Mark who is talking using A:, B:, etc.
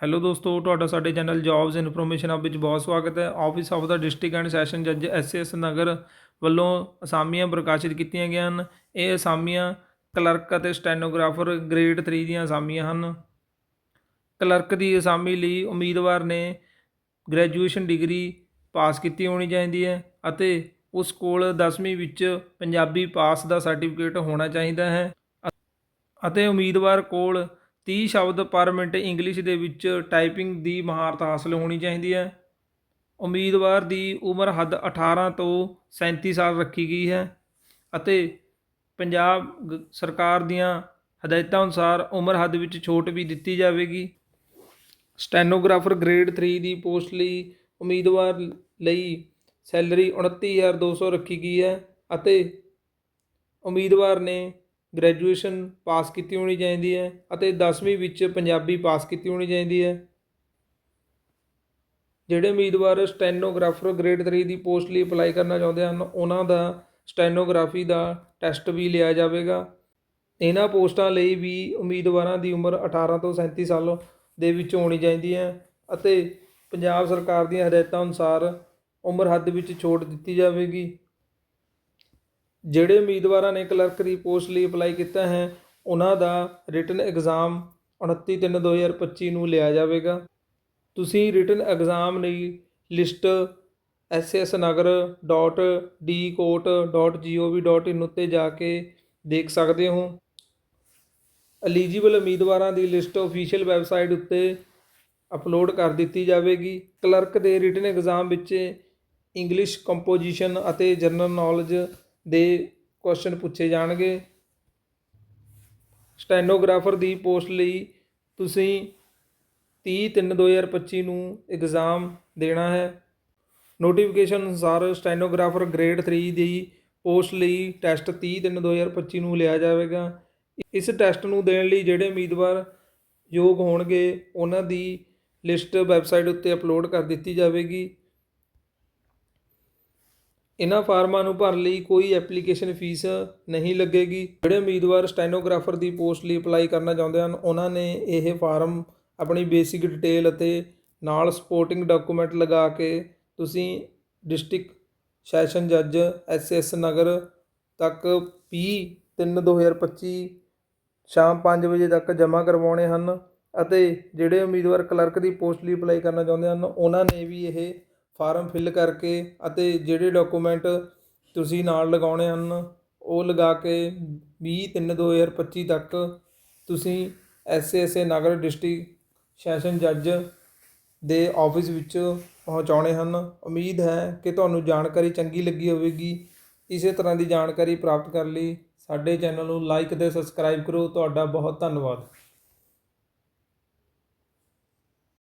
A: Hello ਦੋਸਤੋ, ਤੁਹਾਡਾ ਸਾਡੇ ਚੈਨਲ ਜੌਬਸ ਇਨਫੋਰਮੇਸ਼ਨ ਆਪ ਵਿੱਚ ਬਹੁਤ ਸਵਾਗਤ ਹੈ। ਆਫਿਸ ਆਫ ਦਾ ਡਿਸਟ੍ਰਿਕਟ ਐਂਡ ਸੈਸ਼ਨ ਜੱਜ ਐਸਐਸ ਨਗਰ ਵੱਲੋਂ ਅਸਾਮੀਆਂ ਪ੍ਰਕਾਸ਼ਿਤ ਕੀਤੀਆਂ ਗਈਆਂ ਹਨ। ਇਹ ਅਸਾਮੀਆਂ ਕਲਰਕ ਅਤੇ ਸਟੈਨੋਗ੍ਰਾਫਰ ਗ੍ਰੇਡ 3 ਦੀਆਂ ਅਸਾਮੀਆਂ ਹਨ। ਕਲਰਕ ਦੀ ਅਸਾਮੀ ਲਈ ਉਮੀਦਵਾਰ ਨੇ ਗ੍ਰੈਜੂਏਸ਼ਨ ਡਿਗਰੀ ਪਾਸ ਕੀਤੀ ਹੋਣੀ ਚਾਹੀਦੀ ਹੈ ਅਤੇ ਉਸ ਕੋਲ 10ਵੀਂ ਵਿੱਚ ਪੰਜਾਬੀ ਪਾਸ ਦਾ ਸਰਟੀਫਿਕੇਟ ਹੋਣਾ ਚਾਹੀਦਾ ਹੈ। ਅਤੇ ਉਮੀਦਵਾਰ ਕੋਲ 30 ਸ਼ਬਦ ਪਰ ਮਿੰਟ ਇੰਗਲਿਸ਼ ਦੇ ਵਿੱਚ ਟਾਈਪਿੰਗ ਦੀ ਮਹਾਰਤ ਹਾਸਲ ਹੋਣੀ ਚਾਹੀਦੀ ਹੈ। ਉਮੀਦਵਾਰ ਦੀ ਉਮਰ ਹੱਦ 18 ਤੋਂ 37 ਸਾਲ ਰੱਖੀ ਗਈ ਹੈ ਅਤੇ ਪੰਜਾਬ ਗ- ਸਰਕਾਰ ਦੀਆਂ ਹਦਾਇਤਾਂ ਅਨੁਸਾਰ ਉਮਰ ਹੱਦ ਵਿੱਚ ਛੋਟ ਵੀ ਦਿੱਤੀ ਜਾਵੇਗੀ। ਸਟੈਨੋਗ੍ਰਾਫਰ ਗ੍ਰੇਡ 3 ਦੀ ਪੋਸਟ ਲਈ ਉਮੀਦਵਾਰ ਲਈ ਸੈਲਰੀ 29200 ਰੱਖੀ ਗਈ ਹੈ ਅਤੇ ਉਮੀਦਵਾਰ ਨੇ ਗ੍ਰੈਜੂਏਸ਼ਨ ਪਾਸ ਕੀਤੀ ਹੋਣੀ ਚਾਹੀਦੀ ਹੈ ਅਤੇ 10ਵੀਂ ਵਿੱਚ ਪੰਜਾਬੀ ਪਾਸ ਕੀਤੀ ਹੋਣੀ ਚਾਹੀਦੀ ਹੈ। ਜਿਹੜੇ ਉਮੀਦਵਾਰ ਸਟੈਨੋਗ੍ਰਾਫਰ ਗ੍ਰੇਡ 3 ਦੀ ਪੋਸਟ ਲਈ ਅਪਲਾਈ ਕਰਨਾ ਚਾਹੁੰਦੇ ਹਨ, ਉਹਨਾਂ ਦਾ ਸਟੈਨੋਗ੍ਰਾਫੀ ਦਾ ਟੈਸਟ ਵੀ ਲਿਆ ਜਾਵੇਗਾ। ਇਹਨਾਂ ਪੋਸਟਾਂ ਲਈ ਵੀ ਉਮੀਦਵਾਰਾਂ ਦੀ ਉਮਰ 18 ਤੋਂ 37 ਸਾਲ ਦੇ ਵਿੱਚ ਹੋਣੀ ਚਾਹੀਦੀ ਹੈ ਅਤੇ ਪੰਜਾਬ ਸਰਕਾਰ ਦੀਆਂ ਹਦਾਇਤਾਂ ਅਨੁਸਾਰ ਉਮਰ ਹੱਦ ਵਿੱਚ ਛੋਟ ਦਿੱਤੀ ਜਾਵੇਗੀ। ਜਿਹੜੇ ਉਮੀਦਵਾਰਾਂ ਨੇ ਕਲਰਕ ਦੀ ਪੋਸਟ ਲਈ ਅਪਲਾਈ ਕੀਤਾ ਹੈ, ਉਹਨਾਂ ਦਾ ਰਿਟਨ ਐਗਜ਼ਾਮ 29/3/2025 ਨੂੰ ਲਿਆ ਜਾਵੇਗਾ। ਤੁਸੀਂ ਰਿਟਨ ਐਗਜ਼ਾਮ ਲਈ ਲਿਸਟ ssnagar.dcourt.gov.in ਉੱਤੇ ਜਾ ਕੇ ਦੇਖ ਸਕਦੇ ਹੋ। ਐਲੀਜੀਬਲ ਉਮੀਦਵਾਰਾਂ ਦੀ ਲਿਸਟ ਅਫੀਸ਼ੀਅਲ ਵੈਬਸਾਈਟ ਉੱਤੇ ਅਪਲੋਡ ਕਰ ਦਿੱਤੀ ਜਾਵੇਗੀ। ਕਲਰਕ ਦੇ ਰਿਟਨ ਐਗਜ਼ਾਮ ਵਿੱਚ ਇੰਗਲਿਸ਼ ਕੰਪੋਜੀਸ਼ਨ ਅਤੇ ਜਨਰਲ ਨੌਲੇਜ ਦੇ ਕੁਐਸਚਨ ਪੁੱਛੇ ਜਾਣਗੇ। ਸਟੈਨੋਗ੍ਰਾਫਰ ਦੀ ਪੋਸਟ ਲਈ ਤੁਸੀਂ 30/3/2025 ਨੂੰ ਐਗਜ਼ਾਮ ਦੇਣਾ ਹੈ। ਨੋਟੀਫਿਕੇਸ਼ਨ ਅਨੁਸਾਰ ਸਟੈਨੋਗ੍ਰਾਫਰ ਗ੍ਰੇਡ 3 ਦੀ ਪੋਸਟ ਲਈ ਟੈਸਟ 30/3/2025 ਨੂੰ ਲਿਆ ਜਾਵੇਗਾ। ਇਸ ਟੈਸਟ ਨੂੰ ਦੇਣ ਲਈ ਜਿਹੜੇ ਉਮੀਦਵਾਰ ਯੋਗ ਹੋਣਗੇ, ਉਹਨਾਂ ਦੀ ਲਿਸਟ ਵੈਬਸਾਈਟ ਉੱਤੇ ਅਪਲੋਡ ਕਰ ਦਿੱਤੀ ਜਾਵੇਗੀ। ਇਹਨਾਂ ਫਾਰਮਾਂ ਨੂੰ ਭਰਨ ਲਈ ਕੋਈ ਐਪਲੀਕੇਸ਼ਨ ਫੀਸ ਨਹੀਂ ਲੱਗੇਗੀ। ਜਿਹੜੇ ਉਮੀਦਵਾਰ ਸਟੈਨੋਗ੍ਰਾਫਰ ਦੀ ਪੋਸਟ ਲਈ ਅਪਲਾਈ ਕਰਨਾ ਚਾਹੁੰਦੇ ਹਨ, ਉਹਨਾਂ ਨੇ ਇਹ ਫਾਰਮ ਆਪਣੀ ਬੇਸਿਕ ਡਿਟੇਲ ਅਤੇ ਨਾਲ ਸਪੋਰਟਿੰਗ ਡਾਕੂਮੈਂਟ ਲਗਾ ਕੇ ਤੁਸੀਂ ਡਿਸਟ੍ਰਿਕਟ ਸੈਸ਼ਨ ਜੱਜ ਐਸਐਸ ਨਗਰ ਤੱਕ 20 3 2025 ਸ਼ਾਮ 5 ਵਜੇ ਤੱਕ ਜਮ੍ਹਾਂ ਕਰਵਾਉਣੇ ਹਨ ਅਤੇ ਜਿਹੜੇ ਉਮੀਦਵਾਰ ਕਲਰਕ ਦੀ ਪੋਸਟ ਲਈ ਅਪਲਾਈ ਕਰਨਾ ਚਾਹੁੰਦੇ ਹਨ, ਉਹਨਾਂ ਨੇ ਵੀ ਇਹ ਫਾਰਮ ਫਿਲ ਕਰਕੇ ਅਤੇ ਜਿਹੜੇ ਡਾਕੂਮੈਂਟ ਤੁਸੀਂ ਨਾਲ ਲਗਾਉਣੇ ਹਨ, ਉਹ ਲਗਾ ਕੇ 20 3 2025 ਤੱਕ ਤੁਸੀਂ ਐਸਐਸਏ ਨਗਰ ਡਿਸਟ੍ਰਿਕਟ ਸੈਸ਼ਨ ਜੱਜ ਦੇ ਆਫਿਸ ਵਿੱਚ ਪਹੁੰਚਾਉਣੇ ਹਨ। ਉਮੀਦ ਹੈ ਕਿ ਤੁਹਾਨੂੰ ਜਾਣਕਾਰੀ ਚੰਗੀ ਲੱਗੀ ਹੋਵੇਗੀ। ਇਸੇ ਤਰ੍ਹਾਂ ਦੀ ਜਾਣਕਾਰੀ ਪ੍ਰਾਪਤ ਕਰਨ ਲਈ ਸਾਡੇ ਚੈਨਲ ਨੂੰ ਲਾਈਕ ਅਤੇ ਸਬਸਕ੍ਰਾਈਬ ਕਰੋ। ਤੁਹਾਡਾ ਬਹੁਤ ਧੰਨਵਾਦ।